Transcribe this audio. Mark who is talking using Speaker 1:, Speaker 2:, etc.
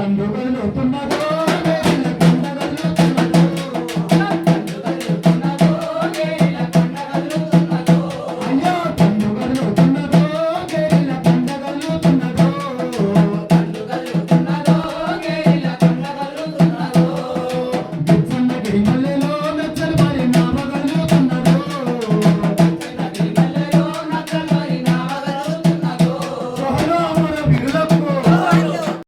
Speaker 1: తన రూపంలో